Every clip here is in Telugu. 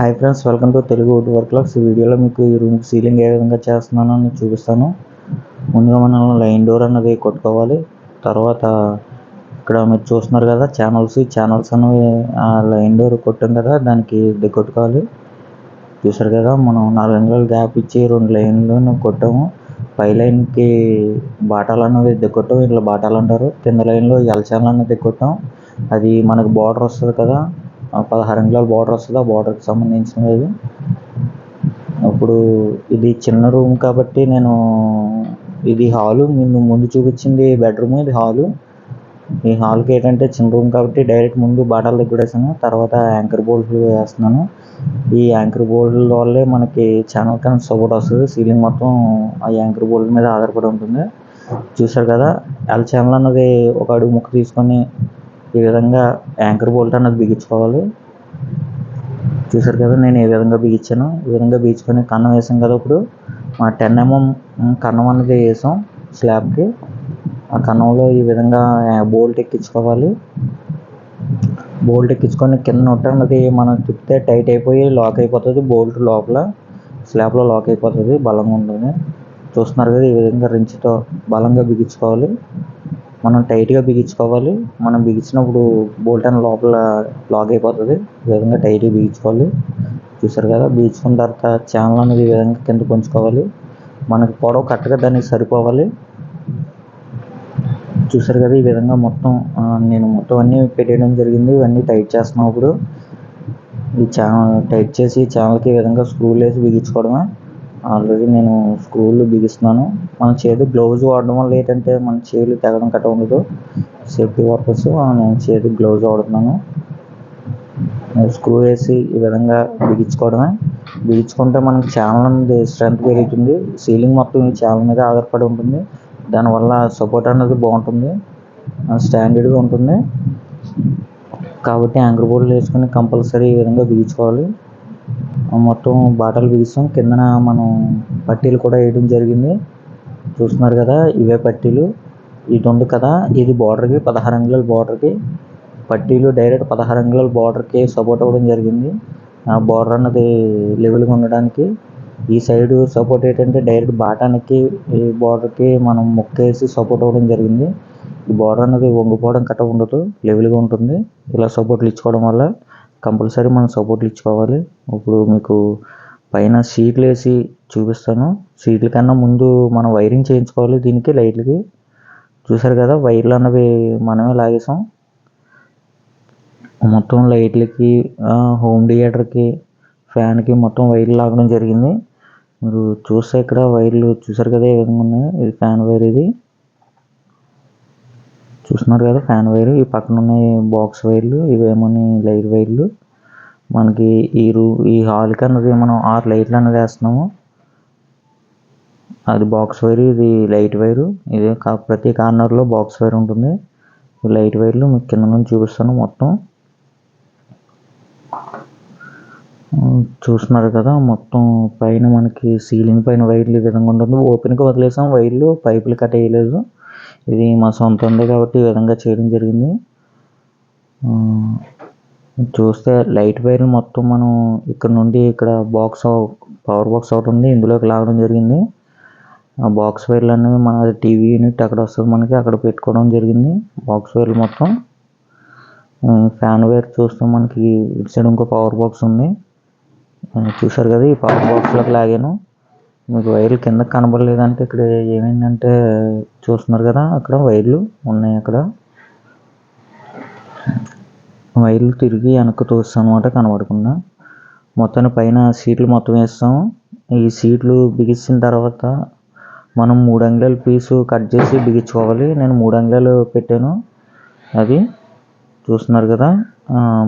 Hi friends welcome to Telugu wood work locks ఈ వీడియోలో మీకు ఈ రూమ్ సీలింగ్ ఏ విధంగా చేస్తున్నానో నేను చూపిస్తాను. ముందుగా మనం లైన్ డోర్ అన్నది కొట్టుకోవాలి. తర్వాత ఇక్కడ మీరు చూస్తున్నారు కదా ఛానల్స్ ఈ ఛానల్స్ అనేవి ఆ లైన్ డోర్ కొట్టాం కదా దానికి కొట్టుకోవాలి. చూసారు కదా మనం నాలుగు అంగుళాలు గ్యాప్ ఇచ్చి రెండు లైన్లు కొట్టాము. పై లైన్కి బాటాలు అనేవి దిగొట్టాం ఇట్లా బాటాలు అంటారు. కింద లైన్లో ఎల్ ఛానల్ అనేది దిగొట్టాం అది మనకు బార్డర్ వస్తుంది కదా. పదహారు అంగుళాల బార్డర్ వస్తుంది ఆ బార్డర్కి సంబంధించినది. అప్పుడు ఇది చిన్న రూమ్ కాబట్టి నేను ఇది హాలు ముందు ముందు చూపించింది బెడ్రూమ్ ఇది హాలు ఈ హాల్కి ఏంటంటే చిన్న రూమ్ కాబట్టి డైరెక్ట్ ముందు బాటలు దగ్గర వేసాను తర్వాత యాంకర్ బోల్ట్లు వేస్తున్నాను. ఈ యాంకర్ బోల్ట్ల వల్లే మనకి ఛానల్ కనెక్ట్ సపోర్ట్ వస్తుంది సీలింగ్ మొత్తం ఆ యాంకర్ బోల్ట్ మీద ఆధారపడి ఉంటుంది. చూసారు కదా ఎల్ ఛానల్ అన్నది ఒక అడుగు ముక్క తీసుకొని ఈ విధంగా యాంకర్ బోల్ట్ అన్నది బిగించుకోవాలి. చూసారు కదా నేను ఏ విధంగా బిగించాను? ఈ విధంగా బిగించుకొని కన్నం వేసాం కదా ఇప్పుడు. మా టెన్ ఎంఎం కన్నం అనేది వేసాం స్లాబ్కి. ఆ కన్నంలో ఈ విధంగా బోల్ట్ ఎక్కించుకోవాలి. బోల్ట్ ఎక్కించుకొని కింద నొట్ట అన్నది మనం తిప్పితే టైట్ అయిపోయి లాక్ అయిపోతుంది బోల్ట్ లోపల స్లాబ్లో లాక్ అయిపోతుంది బలంగా ఉంటుంది చూస్తున్నారు కదా ఈ విధంగా రించ్తో బలంగా బిగించుకోవాలి. మనం టైట్గా బిగించుకోవాలి. మనం బిగించినప్పుడు బోల్ట్ అని లోపల లాగ్ అయిపోతుంది. ఈ విధంగా టైట్గా బిగించుకోవాలి. చూసారు కదా బిగించుకున్న తర్వాత ఛానల్ అనేది ఈ విధంగా కింద ఉంచుకోవాలి మనకి పొడవు కరెక్ట్గా దానికి సరిపోవాలి. చూసారు కదా ఈ విధంగా మొత్తం నేను మొత్తం అన్నీ పెట్టేయడం జరిగింది. ఇవన్నీ టైట్ చేస్తున్నాం ఇప్పుడు. ఈ ఛానల్ టైట్ చేసి ఛానల్కి ఈ విధంగా స్క్రూలు వేసి బిగించుకోవడమే. ఆల్రెడీ నేను స్క్రూలు బిగిస్తున్నాను. మన చేతి గ్లౌజ్ వాడడం వల్ల ఏంటంటే మన చేతులు తెగడం కట్ట ఉండదు. సేఫ్టీ పర్పస్ నేను చేతి గ్లౌజ్ వాడుతున్నాను. స్క్రూ వేసి ఈ విధంగా బిగించుకోవడమే. బిగించుకుంటే మనకి ఛానల్ అనేది స్ట్రెంత్ పెరుగుతుంది. సీలింగ్ మొత్తం ఈ ఛానల్ మీద ఆధారపడి ఉంటుంది. దానివల్ల సపోర్ట్ అనేది బాగుంటుంది. స్టాండర్డ్గా ఉంటుంది. కాబట్టి యాంకర్ బోర్డులు వేసుకొని కంపల్సరీ ఈ విధంగా బిగించుకోవాలి. మొత్తం బాటలు బిగిస్తాం. కిందన మనం పట్టీలు కూడా వేయడం జరిగింది. చూస్తున్నారు కదా ఇవే పట్టీలు. ఇటు ఉంది కదా. ఇది బార్డర్కి పదహారు అంగుళాల బార్డర్కి పట్టీలు డైరెక్ట్ పదహారు అంగుళాల బార్డర్కి సపోర్ట్ అవ్వడం జరిగింది. ఆ బార్డర్ అన్నది లెవెల్గా ఉండడానికి. ఈ సైడ్ సపోర్ట్ ఏంటంటే డైరెక్ట్ బాటానికి ఈ బార్డర్కి మనం ముక్కేసి సపోర్ట్ అవ్వడం జరిగింది. ఈ బార్డర్ అనేది వంగిపోవడం కట్ట ఉండదు. లెవెల్గా ఉంటుంది. ఇలా సపోర్ట్లు ఇచ్చుకోవడం వల్ల కంపల్సరీ మనం సపోర్ట్లు ఇచ్చుకోవాలి. ఇప్పుడు మీకు పైన షీట్లు వేసి చూపిస్తాను. షీట్ల కన్నా ముందు మనం వైరింగ్ చేయించుకోవాలి దీనికి లైట్లకి చూసారు కదా వైర్లు అన్నవి మనమే లాగేసాం. మొత్తం లైట్లకి హోమ్ థియేటర్కి ఫ్యాన్కి మొత్తం వైర్లు లాగడం జరిగింది. మీరు చూస్తే ఇక్కడ వైర్లు చూసారు కదా ఏ విధంగా ఉన్నాయి? ఇది ఫ్యాన్ వైర్ ఇది. చూస్తున్నారు కదా ఫ్యాన్ వైర్ ఈ పక్కన ఉన్నాయి బాక్స్ వైర్లు ఇవేమోని లైట్ వైర్లు మనకి ఈ రూ ఈ హాల్కి అన్నది మనం ఆరు లైట్లు అన్నది వేస్తున్నాము. అది బాక్స్ వైర్ ఇది లైట్ వైరు ఇది కా- ప్రతి కార్నర్లో బాక్స్ వైర్ ఉంటుంది. ఈ లైట్ వైర్లు మీకు కింద నుంచి చూపిస్తాను మొత్తం. చూస్తున్నారు కదా మొత్తం పైన మనకి సీలింగ్ పైన వైర్లు ఈ విధంగా ఉంటుంది. ఓపెన్గా వదిలేసాం వైర్లు పైపులు కట్ వేయలేదు ఇది మా సొంత కాబట్టి ఈ విధంగా చేయడం జరిగింది. చూస్తే లైట్ వైర్ మొత్తం మనం ఇక్కడ నుండి ఇక్కడ బాక్స్ పవర్ బాక్స్ ఒకటి ఉంది ఇందులోకి లాగడం జరిగింది. ఆ బాక్స్ వైర్లు అనేవి మన టీవీ యూనిట్ అక్కడ వస్తుంది మనకి అక్కడ పెట్టుకోవడం జరిగింది బాక్స్ వైర్లు మొత్తం. ఫ్యాన్ వైర్ చూస్తే మనకి ఇటు సైడ్ ఇంకో పవర్ బాక్స్ ఉంది. చూసారు కదా ఈ పవర్ బాక్స్లోకి లాగాను. మీకు వైర్లు కింద కనబడలేదంటే ఇక్కడ ఏమైందంటే చూస్తున్నారు కదా అక్కడ వైర్లు ఉన్నాయి అక్కడ. వైర్లు తిరిగి వెనక్కి తోస్తాం అనమాట కనబడకుండా. మొత్తాన్ని పైన సీట్లు మొత్తం వేస్తాం. ఈ సీట్లు బిగించిన తర్వాత మనం మూడు అంగుళాల పీసు కట్ చేసి బిగించుకోవాలి. నేను మూడు అంగుళాలు పెట్టాను. అది చూస్తున్నారు కదా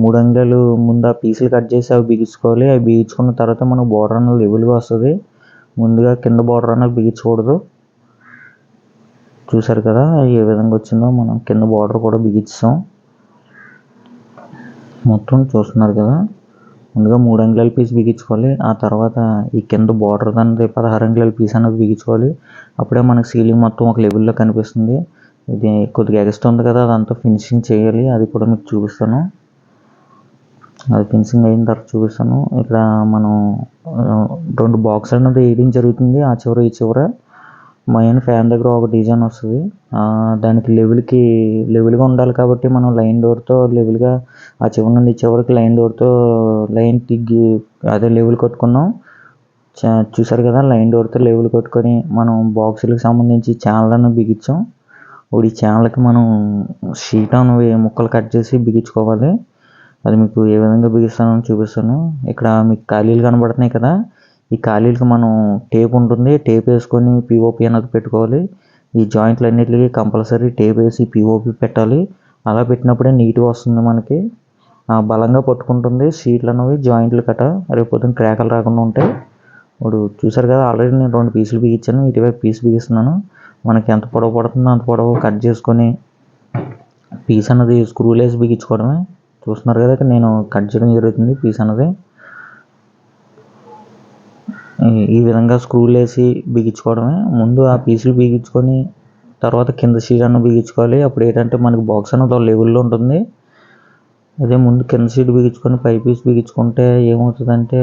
మూడు అంగుళాలు ముందు ఆ పీసులు కట్ చేసి అవి బిగించుకోవాలి. అవి బిగించుకున్న తర్వాత మనకు బోర్డర్ అన్న లెవెల్గా వస్తుంది. ముందుగా కింద బార్డర్ అనేది బిగించకూడదు. చూసారు కదా ఏ విధంగా వచ్చిందో మనం కింద బార్డర్ కూడా బిగించాం మొత్తం చూస్తున్నారు కదా ముందుగా మూడు అంగుళాల పీస్ బిగించుకోవాలి. ఆ తర్వాత ఈ కింద బార్డర్ అనేది పదహారు అంగుళాల పీస్ అనేది బిగించుకోవాలి. అప్పుడే మనకి సీలింగ్ మొత్తం ఒక లెవెల్లో కనిపిస్తుంది. ఇది కొద్దిగా ఎక్స్ట్రా ఉంది కదా అదంతా ఫినిషింగ్ చేయాలి. అది కూడా మీకు చూపిస్తాను. అది ఫినిషింగ్ అయిన తర్వాత చూపిస్తాను. ఇక్కడ మనం రెండు బాక్స్ అనేది వేయడం జరుగుతుంది? ఆ చివర ఈ చివర మెయిన్ ఫ్యాన్ దగ్గర ఒక డిజైన్ వస్తుంది. దానికి లెవెల్కి లెవెల్గా ఉండాలి కాబట్టి మనం లైన్ డోర్తో లెవెల్గా ఆ చివరి నుండి చివరికి లైన్ డోర్తో లైన్ తిగ్గి అదే లెవెల్ కొట్టుకున్నాం. చూసారు కదా లైన్ డోర్తో లెవెల్ కొట్టుకొని మనం బాక్సులకు సంబంధించి ఛానల్ బిగించాం. ఇప్పుడు ఈ ఛానల్కి మనం షీట్ అనేవి ముక్కలు కట్ చేసి బిగించుకోవాలి. అది మీకు ఏ విధంగా బిగిస్తానో చూపిస్తాను. ఇక్కడ మీకు ఖాళీలు కనబడుతున్నాయి కదా. ఈ ఖాళీలకు మనం టేప్ ఉంటుంది. టేప్ వేసుకొని పిఓపి అనేది పెట్టుకోవాలి. ఈ జాయింట్లు అన్నిటికీ కంపల్సరీ టేప్ వేసి పిఓపి పెట్టాలి. అలా పెట్టినప్పుడే నీట్గా వస్తుంది మనకి. బలంగా పట్టుకుంటుంది. సీట్లు అనేవి జాయింట్లు కట్ట. రేపు పొద్దున్న క్రాకలు రాకుండా ఉంటాయి. ఇప్పుడు చూసారు కదా ఆల్రెడీ నేను రెండు పీసులు బిగించాను. ఇటువైపు పీస్ బిగిస్తున్నాను. మనకి ఎంత పొడవు పడుతుందో అంత పొడవు కట్ చేసుకొని పీస్ అన్నది స్క్రూలేసి బిగించుకోవడమే. చూస్తున్నారు కదా ఇక్కడ నేను కట్ చేయడం జరుగుతుంది పీస్ అన్నది. ఈ విధంగా స్క్రూలు వేసి బిగించుకోవడమే. ముందు ఆ పీసులు బిగించుకొని తర్వాత కింద షీట్ అన్న బిగించుకోవాలి. అప్పుడు ఏంటంటే మనకి బాక్స్ అనేది లెవెల్లో ఉంటుంది. అదే ముందు కింద షీట్ బిగించుకొని పై పీస్ బిగించుకుంటే ఏమవుతుందంటే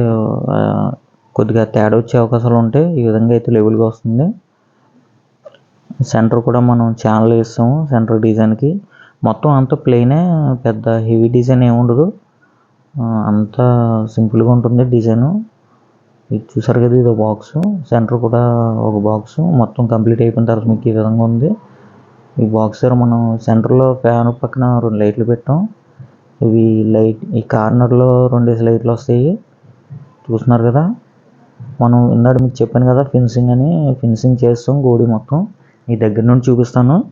కొద్దిగా తేడా వచ్చే అవకాశాలు ఉంటాయి. ఈ విధంగా అయితే లెవెల్గా వస్తుంది. సెంటర్ కూడా మనం ఛానల్ వేస్తాము సెంటర్ డిజైన్కి మొత్తం అంతా ప్లెయినే పెద్ద హెవీ డిజైన్ ఏమి ఉండదు. అంతా సింపుల్గా ఉంటుంది డిజైను ఇది చూసారు కదా ఇది బాక్స్ సెంటర్ కూడా ఒక బాక్స్ మొత్తం కంప్లీట్ అయిపోయిన తర్వాత మీకు ఈ విధంగా ఉంది. ఈ బాక్స్ మనం సెంటర్లో ఫ్యాన్ పక్కన రెండు లైట్లు పెట్టాం. ఇవి లైట్ ఈ కార్నర్లో రెండేసి లైట్లు వస్తాయి. చూస్తున్నారు కదా? మనం ఇందాక మీకు చెప్పాను కదా ఫినిషింగ్ అని. ఫినిషింగ్ చేస్తాం గోడి మొత్తం. ఈ దగ్గర నుండి చూపిస్తాను.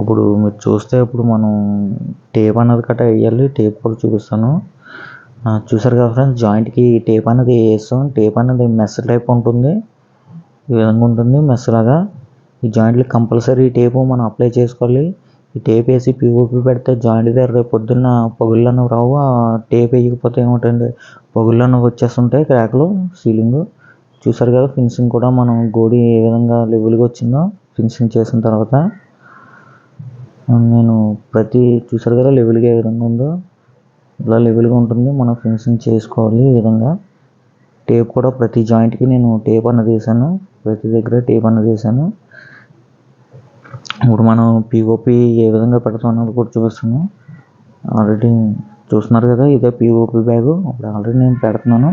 ఇప్పుడు మీరు చూస్తే ఇప్పుడు మనం టేప్ అన్నది కట్ట వేయాలి. టేప్ కూడా చూపిస్తాను. చూసారు కదా ఫ్రెండ్స్ జాయింట్కి టేప్ అనేది వేస్తాం. టేప్ అనేది మెస్ టైప్ ఉంటుంది. ఈ విధంగా ఉంటుంది మెస్ లాగా. ఈ జాయింట్లు కంపల్సరీ టేపు మనం అప్లై చేసుకోవాలి. ఈ టేప్ వేసి పిఓపి పెడితే జాయింట్ దగ్గర రేపు పొద్దున్న పొగుళ్ళను రావు. ఆ టేప్ వేయకపోతే ఏమిటండి పొగుళ్ళను వచ్చేస్తుంటాయి క్రాక్లు సీలింగ్ చూసారు కదా ఫినిషింగ్ కూడా మనం గోడి ఏ విధంగా లెవెల్గా వచ్చిందో ఫినిషింగ్ చేసిన తర్వాత. నేను ప్రతి చూసారు కదా లెవెల్గా ఏ విధంగా ఉందో? ఇలా లెవెల్గా ఉంటుంది. మనం ఫినిషింగ్ చేసుకోవాలి ఈ విధంగా. టేప్ కూడా ప్రతి జాయింట్కి నేను టేప్ అన్నది వేసాను. ప్రతి దగ్గర టేప్ అన్నది వేసాను. ఇప్పుడు మనం పిఓపి ఏ విధంగా పెడతాం అన్నది కూడా చూపిస్తాను. ఆల్రెడీ చూస్తున్నారు కదా ఇదే పిఓపి బ్యాగు ఇప్పుడు ఆల్రెడీ నేను పెడుతున్నాను.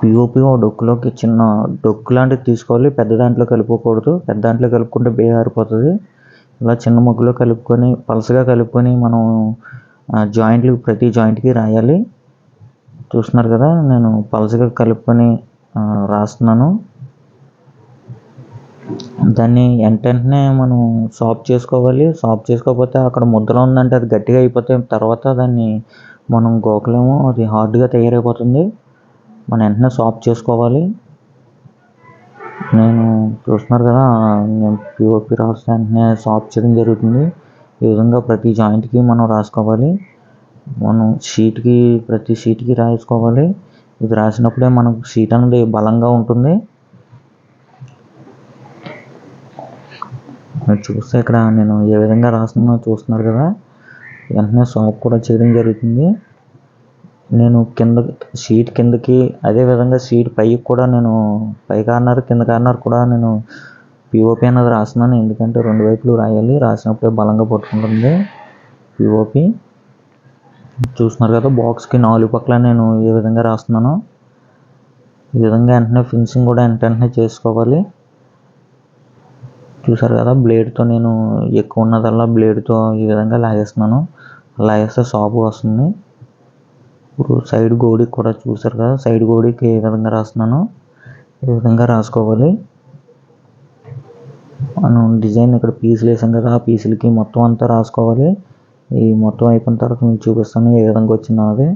పిఓపి ఓ డొక్కులోకి చిన్న డొక్కు లాంటిది తీసుకోవాలి. పెద్ద దాంట్లో కలుపుకోకూడదు. పెద్ద దాంట్లో కలుపుకుంటే బే ఆరిపోతుంది ఇలా చిన్న ముగ్గులో కలుపుకొని పలసగా కలుపుకొని మనం జాయింట్లు ప్రతి జాయింట్కి రాయాలి. చూస్తున్నారు కదా నేను పలసగా కలుపుకొని రాస్తున్నాను. దాన్ని వెంటనే మనం సాప్ చేసుకోవాలి. సాప్ చేసుకోకపోతే అక్కడ ముద్దలో ఉందంటే అది గట్టిగా అయిపోతే తర్వాత దాన్ని మనం గోకలేము. అది హార్డ్గా తయారైపోతుంది. మనం వెంటనే సాప్ చేసుకోవాలి. నేను చూస్తున్నారు కదా నేను పిఓపి రాసిన వెంటనే సాఫ్ట్ చేయడం జరుగుతుంది. ఈ విధంగా ప్రతి జాయింట్కి మనం రాసుకోవాలి. మనం షీట్కి ప్రతి షీట్కి రాసుకోవాలి. ఇది రాసినప్పుడే మనకు షీట్ అనేది బలంగా ఉంటుంది. మీరు చూస్తే ఇక్కడ నేను ఏ విధంగా రాస్తున్నానో చూస్తున్నారు కదా. వెంటనే సాఫ్ట్ కూడా చేయడం జరుగుతుంది. నేను కింద సీట్ కిందకి అదే విధంగా సీట్ పైకి కూడా నేను పై కార్నర్ కింద కార్నర్ కూడా నేను పిఓపి అనేది రాస్తున్నాను. ఎందుకంటే రెండు వైపులు రాయాలి. రాసినప్పుడే బలంగా పట్టుకుంటుంది పిఓపి చూస్తున్నారు కదా బాక్స్కి నాలుగు పక్కల నేను ఏ విధంగా రాస్తున్నానో. ఈ విధంగా వెంటనే ఫినిషింగ్ కూడా వెంటనే చేసుకోవాలి. చూసారు కదా బ్లేడ్తో నేను ఎక్కువ ఉన్నదల్లా బ్లేడ్తో ఈ విధంగా లాగేస్తున్నాను. లాగేస్తే సాపు వస్తుంది. ఇప్పుడు సైడ్ గోడికి కూడా చూసారు కదా సైడ్ గోడికి ఏ విధంగా రాస్తున్నాను ఈ విధంగా రాసుకోవాలి. మనం డిజైన్ ఇక్కడ పీసులు వేసాం కదా ఆ పీసులకి మొత్తం అంతా రాసుకోవాలి. ఈ మొత్తం అయిపోయిన తర్వాత మీకు చూపిస్తాను ఏ విధంగా వచ్చిందో అది.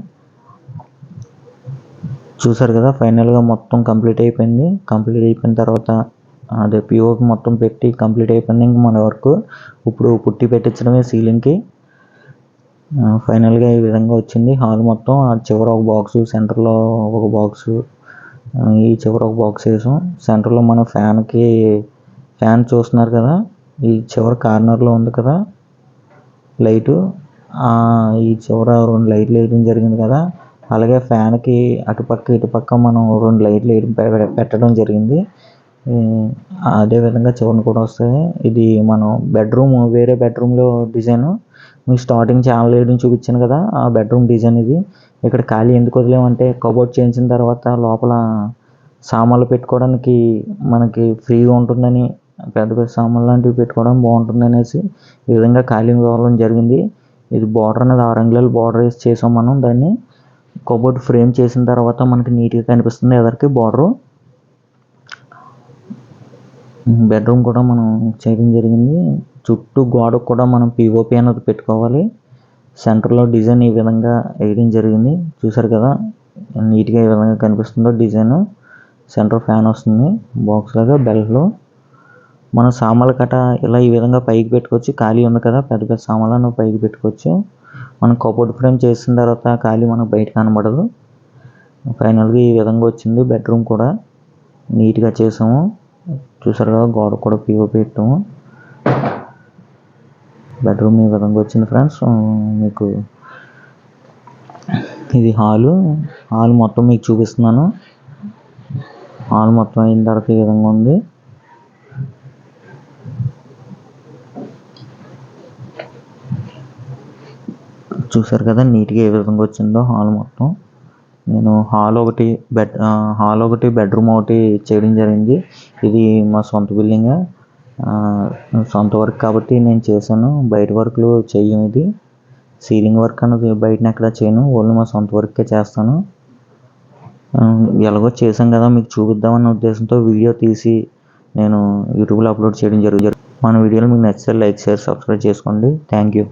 చూసారు కదా ఫైనల్గా మొత్తం కంప్లీట్ అయిపోయింది. కంప్లీట్ అయిపోయిన తర్వాత అదే పిఓపి మొత్తం పెట్టి కంప్లీట్ అయిపోయింది ఇంక మన వర్క్. ఇప్పుడు పుట్టి పెట్టించడమే సీలింగ్కి ఫైనల్గా ఈ విధంగా వచ్చింది. హాల్ మొత్తం ఆ చివర ఒక బాక్స్ సెంటర్లో ఒక బాక్స్ ఈ చివర ఒక బాక్స్ వేసాం. సెంటర్లో మన ఫ్యాన్కి ఫ్యాన్ చూస్తున్నారు కదా ఈ చివరి కార్నర్లో ఉంది కదా లైటు ఈ చివర రెండు లైట్లు వేయడం జరిగింది కదా అలాగే ఫ్యాన్కి అటుపక్క ఇటుపక్క మనం రెండు లైట్లు వేయడం పె- పెట్టడం జరిగింది. అదేవిధంగా అదే విధంగా చివరన కూడా వస్తాయి ఇది మనం బెడ్రూమ్ వేరే బెడ్రూమ్లో డిజైన్ మీకు స్టార్టింగ్ ఛానల్ వేయడం చూపించాను కదా ఆ బెడ్రూమ్ డిజైన్ ఇది. ఇక్కడ ఖాళీ ఎందుకు వదిలేమంటే కబోర్డ్ చేయించిన తర్వాత లోపల సామాన్లు పెట్టుకోవడానికి మనకి ఫ్రీగా ఉంటుందని పెద్ద పెద్ద సామాన్లు లాంటివి పెట్టుకోవడం బాగుంటుంది అనేసి ఈ విధంగా ఖాళీ ఇవ్వడం జరిగింది. ఇది బార్డర్ అనేది ఆరు అంగుళాలు బార్డర్ వేసి చేసాం మనం. దాన్ని కబోర్డ్ ఫ్రేమ్ చేసిన తర్వాత మనకి నీట్గా కనిపిస్తుంది ఎదరికి బార్డరు బెడ్రూమ్ కూడా మనం చేయడం జరిగింది. చుట్టూ గోడకు కూడా మనం పిఓపి అనేది పెట్టుకోవాలి. సెంటర్లో డిజైన్ ఈ విధంగా వేయడం జరిగింది. చూసారు కదా నీట్గా ఈ విధంగా కనిపిస్తుందో డిజైన్ సెంటర్ ఫ్యాన్ వస్తుంది. బాక్స్ లాగా బెల్ట్లో మన సామాన్లు కట్ట ఇలా ఈ విధంగా పైకి పెట్టుకోవచ్చు. ఖాళీ ఉంది కదా పెద్ద పెద్ద సామాన్లను పైకి పెట్టుకోవచ్చు. మనం కబోర్డ్ ఫ్రేమ్ చేసిన తర్వాత ఖాళీ మనకు బయట కనబడదు. ఫైనల్గా ఈ విధంగా వచ్చింది బెడ్రూమ్ కూడా. నీట్గా చేసాము. చూసారు కదా గోడ కూడా పిఓపి పెట్టాము. బెడ్రూమ్ ఈ విధంగా వచ్చింది ఫ్రెండ్స్ మీకు ఇది హాలు హాల్ మొత్తం మీకు చూపిస్తున్నాను. హాల్ మొత్తం అయిన తర్వాత ఈ విధంగా ఉంది. చూసారు కదా నీట్గా ఏ విధంగా వచ్చిందో హాల్ మొత్తం. నేను హాల్ ఒకటి బెడ్ హాల్ ఒకటి బెడ్రూమ్ ఒకటి చేయడం జరిగింది. ఇది మా సొంత బిల్డింగ్ సొంత వర్క్ కాబట్టి నేను చేశాను. బయట వర్క్లు చెయ్యం ఇది. సీలింగ్ వర్క్ అన్నది బయటన ఎక్కడ చేయను. ఓన్లీ మా సొంత వర్కే చేస్తాను. ఎలాగో చేశాం కదా మీకు చూపిద్దామన్న ఉద్దేశంతో వీడియో తీసి నేను యూట్యూబ్లో అప్లోడ్ చేయడం జరుగుతుంది మన వీడియోలు మీకు నచ్చితే లైక్ షేర్ సబ్స్క్రైబ్ చేసుకోండి. Thank you.